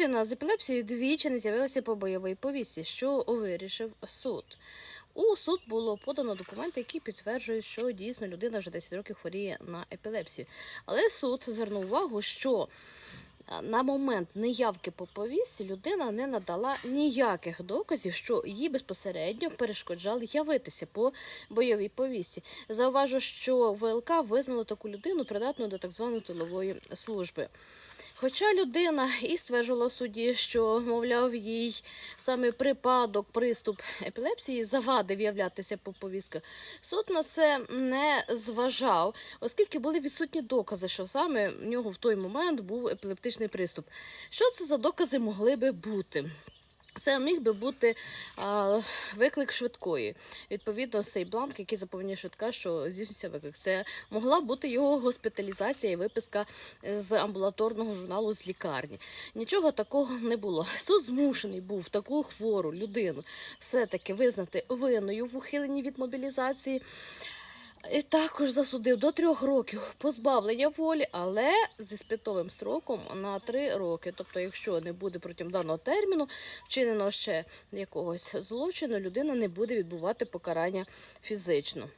людина з епілепсією двічі не з'явилася по бойовій повісті, що вирішив суд. У суд було подано документи, які підтверджують, що дійсно людина вже 10 років хворіє на епілепсію. Але суд звернув увагу, що на момент неявки по повісті людина не надала ніяких доказів, що їй безпосередньо перешкоджали явитися по бойовій повісті. Зауважу, що ВЛК визнало таку людину придатною до так званої тилової служби. Хоча людина і стверджувала в суді, що, мовляв, їй саме припадок, приступ епілепсії завадив являтися по повістках, суд на це не зважав, оскільки були відсутні докази, що саме в нього в той момент був епілептичний приступ. Що це за докази могли би бути? Це міг би бути а, виклик швидкої. Відповідно, цей бланк, який заповнює швидка, що здійснюється виклик. Це могла бути його госпіталізація і виписка з амбулаторного журналу з лікарні. Нічого такого не було. Суд змушений був таку хвору людину все-таки визнати винною в ухиленні від мобілізації. І також засудив до трьох років позбавлення волі, але зі спитовим сроком на три роки. Тобто, якщо не буде протягом даного терміну вчинено ще якогось злочину, людина не буде відбувати покарання фізично.